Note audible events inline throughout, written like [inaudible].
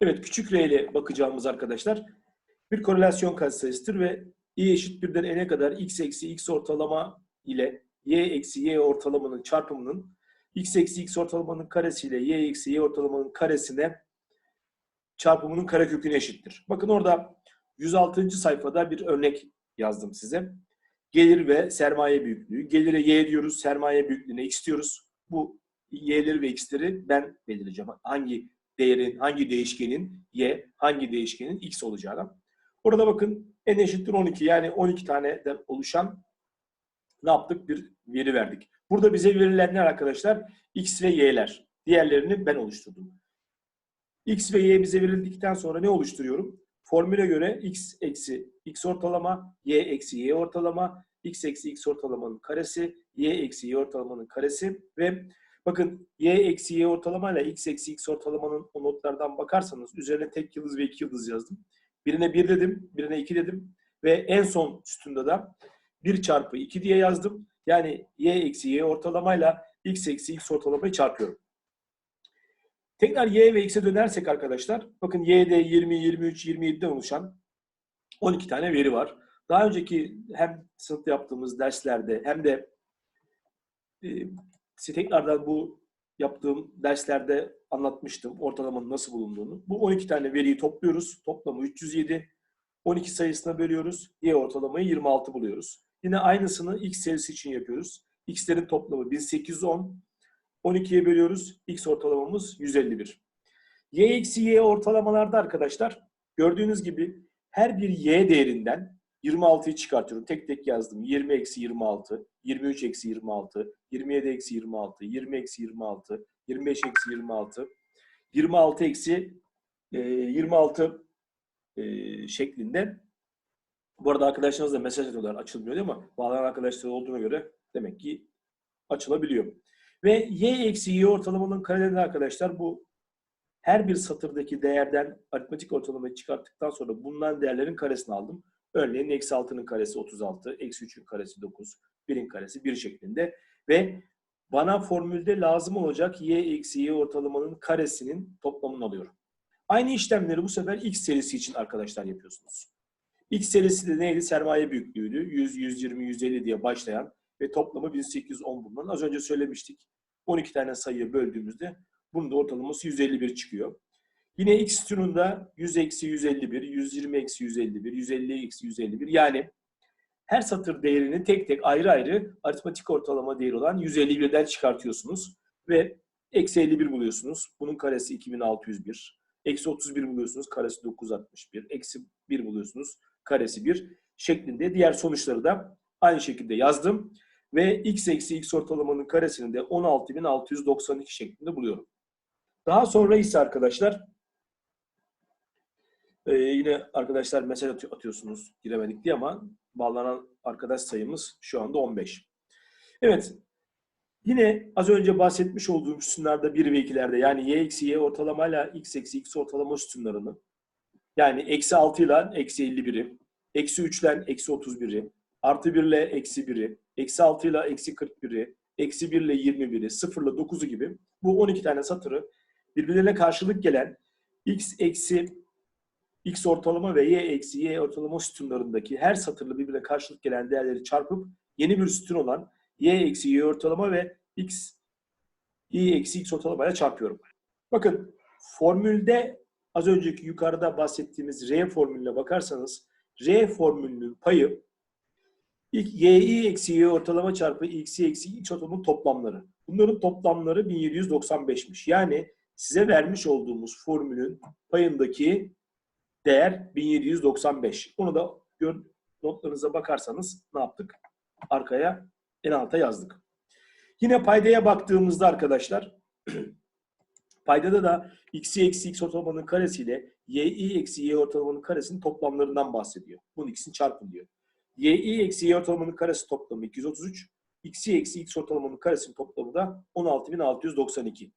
Evet küçük r ile bakacağımız arkadaşlar bir korelasyon katsayısıdır ve i eşit birden n'e kadar x eksi x ortalama ile y eksi y ortalamanın çarpımının x eksi x ortalamanın karesi ile y eksi y ortalamanın karesine çarpımının kareköküne eşittir. Bakın orada 106. sayfada bir örnek yazdım size. Gelir ve sermaye büyüklüğü. Gelire y diyoruz, sermaye büyüklüğüne x diyoruz. Bu y'leri ve x'leri ben belirleyeceğim. Hangi değerin, hangi değişkenin y, hangi değişkenin x olacağına. Orada bakın n eşittir 12 yani 12 taneden oluşan ne yaptık? Bir veri verdik. Burada bize verilenler arkadaşlar x ve y'ler. Diğerlerini ben oluşturdum. x ve y bize verildikten sonra ne oluşturuyorum? Formüle göre x eksi x ortalama, y eksi y ortalama, x eksi x ortalamanın karesi, y eksi y ortalamanın karesi ve bakın y eksi y ortalama ile x eksi x ortalamanın o notlardan bakarsanız üzerine tek yıldız ve iki yıldız yazdım. Birine 1 dedim, birine 2 dedim ve en son sütunda da 1 çarpı 2 diye yazdım. Yani y eksi y ortalamayla x eksi x ortalamayı çarpıyorum. Tekrar y ve x'e dönersek arkadaşlar, bakın y'de 20, 23, 27'den oluşan 12 tane veri var. Daha önceki hem sınıfta yaptığımız derslerde hem de tekrardan bu yaptığım derslerde anlatmıştım ortalamanın nasıl bulunduğunu. Bu 12 tane veriyi topluyoruz. Toplamı 307. 12 sayısına bölüyoruz. Y ortalamayı 26 buluyoruz. Yine aynısını x serisi için yapıyoruz. X'lerin toplamı 1810. 12'ye bölüyoruz. X ortalamamız 151. Y eksi Y ortalamalarda arkadaşlar gördüğünüz gibi her bir Y değerinden 26'yı çıkartıyorum. Tek tek yazdım. 20 eksi 26, 23 eksi 26, 27 eksi 26, 20 eksi 26, 25 eksi 26, 26 eksi e, 26 e, şeklinde. Bu arada arkadaşlarınız da mesaj atıyorlar. Açılmıyor değil mi? Bağlanan arkadaşlar olduğuna göre demek ki açılabiliyor. Ve y eksi y ortalamanın karelerinde arkadaşlar bu her bir satırdaki değerden aritmetik ortalamayı çıkarttıktan sonra bulunan değerlerin karesini aldım. Örneğin eksi 6'nın karesi 36, eksi 3'ün karesi 9, 1'in karesi 1 şeklinde. Ve bana formülde lazım olacak y eksi y ortalamanın karesinin toplamını alıyorum. Aynı işlemleri bu sefer x serisi için arkadaşlar yapıyorsunuz. X serisi de neydi? Sermaye büyüklüğüydü. 100, 120, 150 diye başlayan ve toplamı 1810 bulunan. Az önce söylemiştik. 12 tane sayıyı böldüğümüzde bunun da ortalaması 151 çıkıyor. Yine x türünde 100 eksi 151, 120 eksi 151, 150 eksi 151 yani her satır değerini tek tek ayrı ayrı aritmetik ortalama değeri olan 151'den çıkartıyorsunuz ve eksi 51 buluyorsunuz. Bunun karesi 2601. Eksi 31 buluyorsunuz. Karesi 961. Eksi 1 buluyorsunuz. Karesi 1 şeklinde diğer sonuçları da aynı şekilde yazdım. Ve x eksi x ortalamanın karesini de 16.692 şeklinde buluyorum. Daha sonra ise arkadaşlar ee, yine arkadaşlar mesaj atıyorsunuz giremedik diye ama bağlanan arkadaş sayımız şu anda 15. Evet. Yine az önce bahsetmiş olduğum sütunlarda 1 ve 2'lerde yani y eksi y ortalamayla x eksi x ortalama sütunlarını yani eksi 6 ile eksi 51'i, eksi 3 ile eksi 31'i, artı 1 ile eksi 1'i, eksi 6 ile eksi 41'i, eksi 1 ile 21'i, 0 ile 9'u gibi bu 12 tane satırı birbirlerine karşılık gelen x eksi x ortalama ve y eksi y ortalama sütunlarındaki her satırlı birbirine karşılık gelen değerleri çarpıp yeni bir sütun olan y eksi y ortalama ve x y eksi x ortalamayla çarpıyorum. Bakın formülde az önceki yukarıda bahsettiğimiz R formülüne bakarsanız R formülünün payı ilk y eksi y ortalama çarpı x y eksi x ortalamanın toplamları. Bunların toplamları 1795'miş. Yani size vermiş olduğumuz formülün payındaki değer 1795. Onu da notlarınıza bakarsanız ne yaptık? Arkaya en alta yazdık. Yine paydaya baktığımızda arkadaşlar [clears throat] paydada da x'i eksi x ortalamanın karesiyle y'i eksi y ortalamanın karesinin toplamlarından bahsediyor. Bunun ikisini çarpın diyor. y'i eksi y ortalamanın karesi toplamı 233. x'i eksi x ortalamanın karesinin toplamı da 16.692.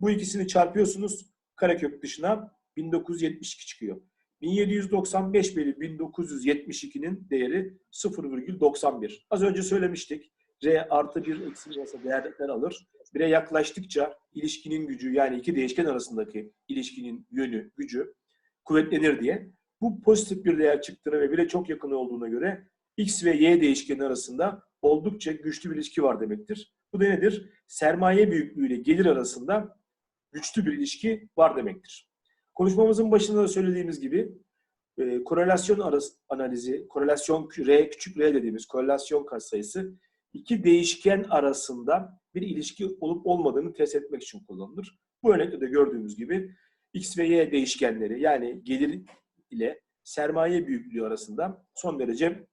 Bu ikisini çarpıyorsunuz. Karekök dışına 1972 çıkıyor. 1795 bölü 1972'nin değeri 0,91. Az önce söylemiştik. R artı 1 eksi varsa değerler alır. 1'e yaklaştıkça ilişkinin gücü yani iki değişken arasındaki ilişkinin yönü, gücü kuvvetlenir diye. Bu pozitif bir değer çıktığına ve 1'e çok yakın olduğuna göre X ve Y değişkeni arasında oldukça güçlü bir ilişki var demektir. Bu da nedir? Sermaye büyüklüğü ile gelir arasında güçlü bir ilişki var demektir. Konuşmamızın başında da söylediğimiz gibi e, korelasyon arası, analizi, korelasyon R küçük r dediğimiz korelasyon katsayısı iki değişken arasında bir ilişki olup olmadığını test etmek için kullanılır. Bu örnekte de gördüğümüz gibi X ve Y değişkenleri yani gelir ile sermaye büyüklüğü arasında son derece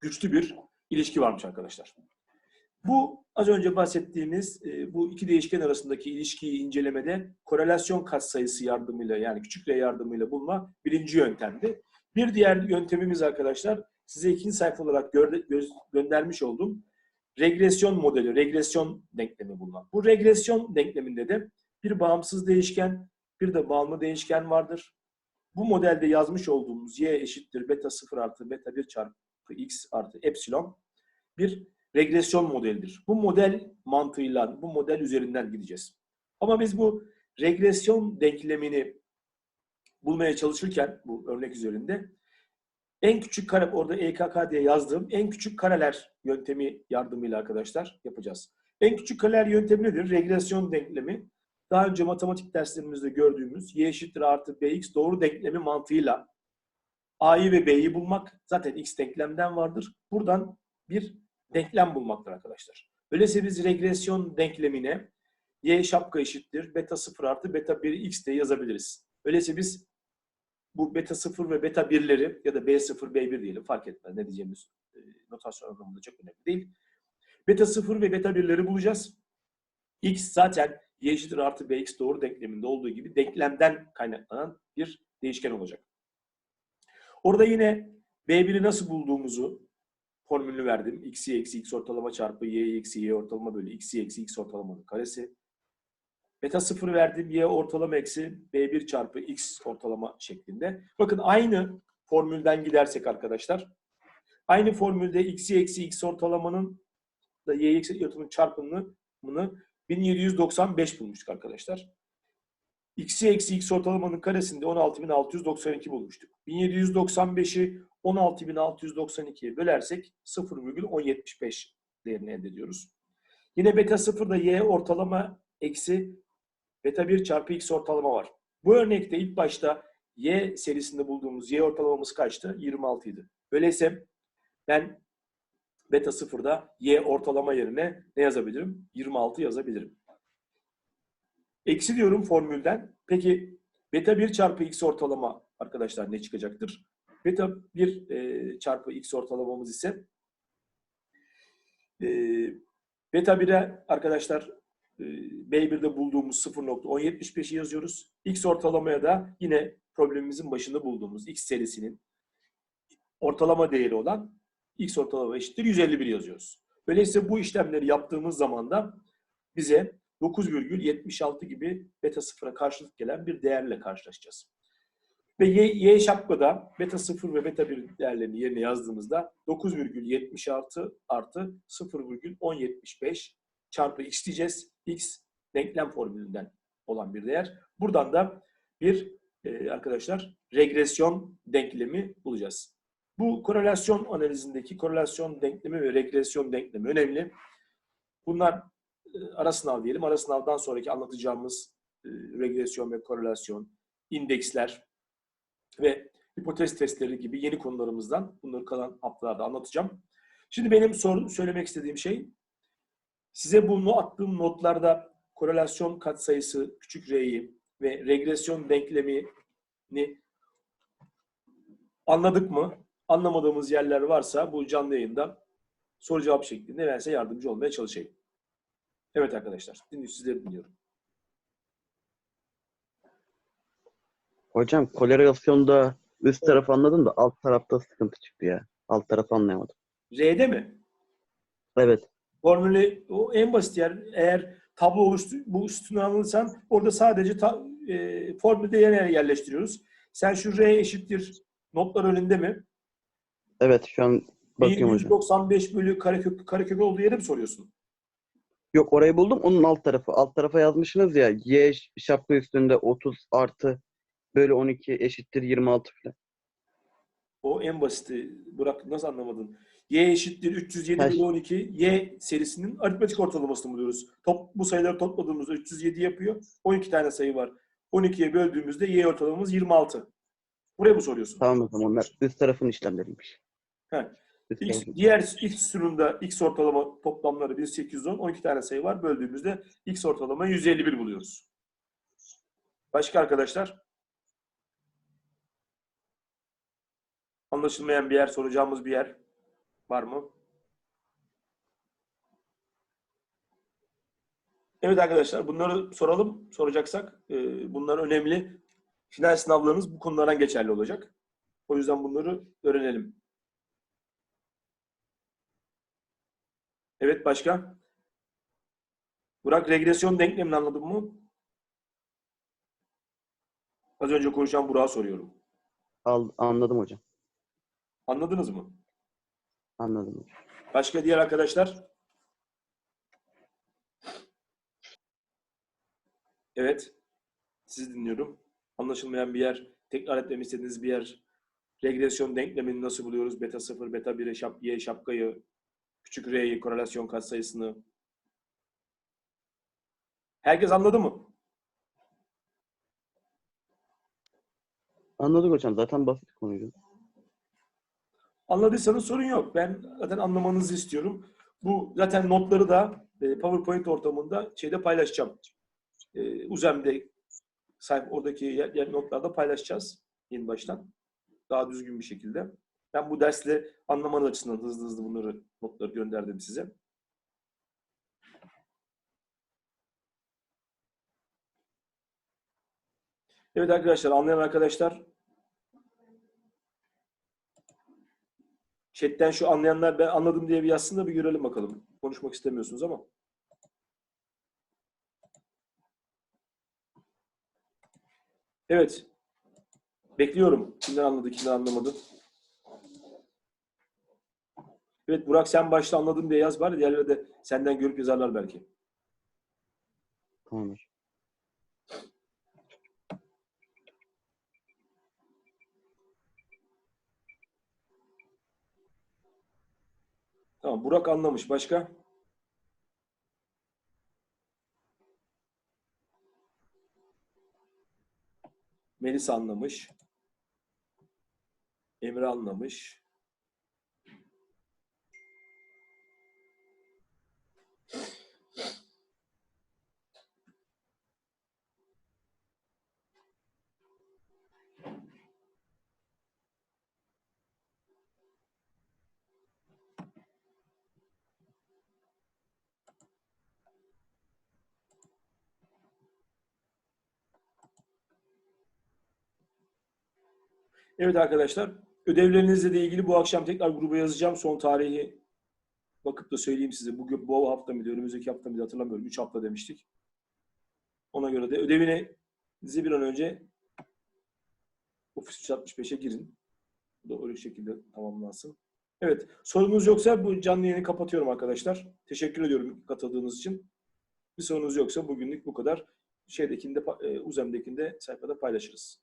güçlü bir ilişki varmış arkadaşlar. Bu az önce bahsettiğimiz e, bu iki değişken arasındaki ilişkiyi incelemede korelasyon katsayısı yardımıyla yani küçük r yardımıyla bulma birinci yöntemdi. Bir diğer yöntemimiz arkadaşlar size ikinci sayfa olarak göndermiş olduğum regresyon modeli, regresyon denklemi bulmak. Bu regresyon denkleminde de bir bağımsız değişken, bir de bağımlı değişken vardır. Bu modelde yazmış olduğumuz y eşittir beta 0 artı beta 1 çarpı x artı epsilon bir regresyon modelidir. Bu model mantığıyla, bu model üzerinden gideceğiz. Ama biz bu regresyon denklemini bulmaya çalışırken bu örnek üzerinde en küçük kare, orada EKK diye yazdığım en küçük kareler yöntemi yardımıyla arkadaşlar yapacağız. En küçük kareler yöntemi nedir? Regresyon denklemi. Daha önce matematik derslerimizde gördüğümüz y eşittir artı bx doğru denklemi mantığıyla a'yı ve b'yi bulmak zaten x denklemden vardır. Buradan bir denklem bulmaktır arkadaşlar. Öyleyse biz regresyon denklemine y şapka eşittir beta 0 artı beta 1 x diye yazabiliriz. Öyleyse biz bu beta 0 ve beta 1'leri ya da b0, b1 diyelim fark etmez ne diyeceğimiz e, notasyon anlamında çok önemli değil. Beta 0 ve beta 1'leri bulacağız. x zaten y eşittir artı bx doğru denkleminde olduğu gibi denklemden kaynaklanan bir değişken olacak. Orada yine b1'i nasıl bulduğumuzu formülünü verdim. x'i eksi x ortalama çarpı y eksi y ortalama bölü x'i eksi x ortalamanın karesi. Beta 0 verdim. Y ortalama eksi B1 çarpı X ortalama şeklinde. Bakın aynı formülden gidersek arkadaşlar. Aynı formülde X'i eksi X ortalamanın da Y eksi Y çarpımını 1795 bulmuştuk arkadaşlar. X'i eksi X ortalamanın karesinde 16.692 bulmuştuk. 1795'i 16.692'ye bölersek 0,1075 değerini elde ediyoruz. Yine beta 0'da Y ortalama eksi beta 1 çarpı x ortalama var. Bu örnekte ilk başta y serisinde bulduğumuz y ortalamamız kaçtı? 26 idi. Öyleyse ben beta 0'da y ortalama yerine ne yazabilirim? 26 yazabilirim. Eksi diyorum formülden. Peki beta 1 çarpı x ortalama arkadaşlar ne çıkacaktır? Beta 1 e, çarpı x ortalamamız ise e, beta 1'e arkadaşlar ee, B1'de bulduğumuz 0.1075'i yazıyoruz. X ortalamaya da yine problemimizin başında bulduğumuz X serisinin ortalama değeri olan X ortalama eşittir 151 yazıyoruz. Öyleyse bu işlemleri yaptığımız zaman da bize 9,76 gibi beta 0'a karşılık gelen bir değerle karşılaşacağız. Ve y, y şapkada beta 0 ve beta 1 değerlerini yerine yazdığımızda 9,76 artı 0,1075 çarpı x diyeceğiz. x denklem formülünden olan bir değer. Buradan da bir e, arkadaşlar regresyon denklemi bulacağız. Bu korelasyon analizindeki korelasyon denklemi ve regresyon denklemi önemli. Bunlar ara sınav diyelim. Ara sınavdan sonraki anlatacağımız e, regresyon ve korelasyon, indeksler ve hipotez testleri gibi yeni konularımızdan bunları kalan haftalarda anlatacağım. Şimdi benim sor, söylemek istediğim şey Size bunu attığım notlarda korelasyon katsayısı küçük r'yi ve regresyon denklemini anladık mı? Anlamadığımız yerler varsa bu canlı yayında soru cevap şeklinde ben size yardımcı olmaya çalışayım. Evet arkadaşlar, dinliyorum, sizleri dinliyorum. Hocam korelasyonda üst tarafı anladım da alt tarafta sıkıntı çıktı ya. Alt tarafı anlayamadım. R'de mi? Evet. Formülü o en basit yer. Eğer tablo oluştu, bu üstüne alırsan orada sadece ta, e, formülde yerine yerleştiriyoruz. Sen şu R eşittir notlar önünde mi? Evet şu an bakıyorum hocam. 195 bölü karekök, karekök olduğu yere mi soruyorsun? Yok orayı buldum. Onun alt tarafı. Alt tarafa yazmışsınız ya. Y şapka üstünde 30 artı böyle 12 eşittir 26 falan. O en basiti. Burak nasıl anlamadın? Y eşittir 307 Her- bölü 12. Y serisinin aritmetik ortalamasını buluyoruz. Top, bu sayıları topladığımızda 307 yapıyor. 12 tane sayı var. 12'ye böldüğümüzde Y ortalamamız 26. Buraya mı soruyorsun? Tamam o zaman üst tarafın işlemleriymiş. He. Tarafın. diğer X sürümde X ortalama toplamları 1810, 12 tane sayı var. Böldüğümüzde X ortalama 151 buluyoruz. Başka arkadaşlar? Anlaşılmayan bir yer, soracağımız bir yer var mı? Evet arkadaşlar bunları soralım. Soracaksak e, bunlar önemli. Final sınavlarınız bu konulardan geçerli olacak. O yüzden bunları öğrenelim. Evet başka? Burak regresyon denklemini anladın mı? Az önce konuşan Burak'a soruyorum. Al, anladım hocam. Anladınız mı? Anladım hocam. Başka diğer arkadaşlar? Evet. Sizi dinliyorum. Anlaşılmayan bir yer, tekrar etmemi istediğiniz bir yer. Regresyon denklemini nasıl buluyoruz? Beta 0, beta 1'e şap, y şapkayı, küçük r'yi, korelasyon katsayısını. Herkes anladı mı? Anladık hocam. Zaten basit konuydu. Anladıysanız sorun yok. Ben zaten anlamanızı istiyorum. Bu zaten notları da e, PowerPoint ortamında şeyde paylaşacağım. E, Uzem'de sayfa oradaki yer, yer notlarda paylaşacağız yeni baştan. Daha düzgün bir şekilde. Ben bu dersle anlamanız açısından hızlı hızlı bunları notları gönderdim size. Evet arkadaşlar anlayan arkadaşlar Chatten şu anlayanlar ben anladım diye bir yazsın da bir görelim bakalım. Konuşmak istemiyorsunuz ama. Evet. Bekliyorum. Kimler anladı, kimler anlamadı. Evet Burak sen başta anladın diye yaz bari. Diğerleri de senden görüp yazarlar belki. Tamam hocam. Tamam Burak anlamış. Başka? Melisa anlamış. Emre anlamış. Evet arkadaşlar, ödevlerinizle de ilgili bu akşam tekrar gruba yazacağım. Son tarihi bakıp da söyleyeyim size. Bugün bu hafta mıydı, önümüzdeki hafta mıydı hatırlamıyorum. 3 hafta demiştik. Ona göre de ödevini size bir an önce Office 365'e girin. Bu da öyle şekilde tamamlansın. Evet, sorunuz yoksa bu canlı yayını kapatıyorum arkadaşlar. Teşekkür ediyorum katıldığınız için. Bir sorunuz yoksa bugünlük bu kadar. Şeydekinde, e, Uzem'dekinde sayfada paylaşırız.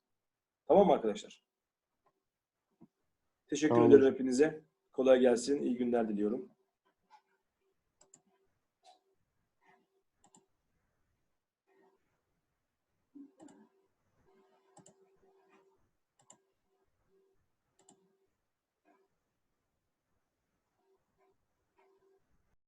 Tamam mı arkadaşlar? Teşekkür Tamam ederim hepinize. Kolay gelsin. İyi günler diliyorum.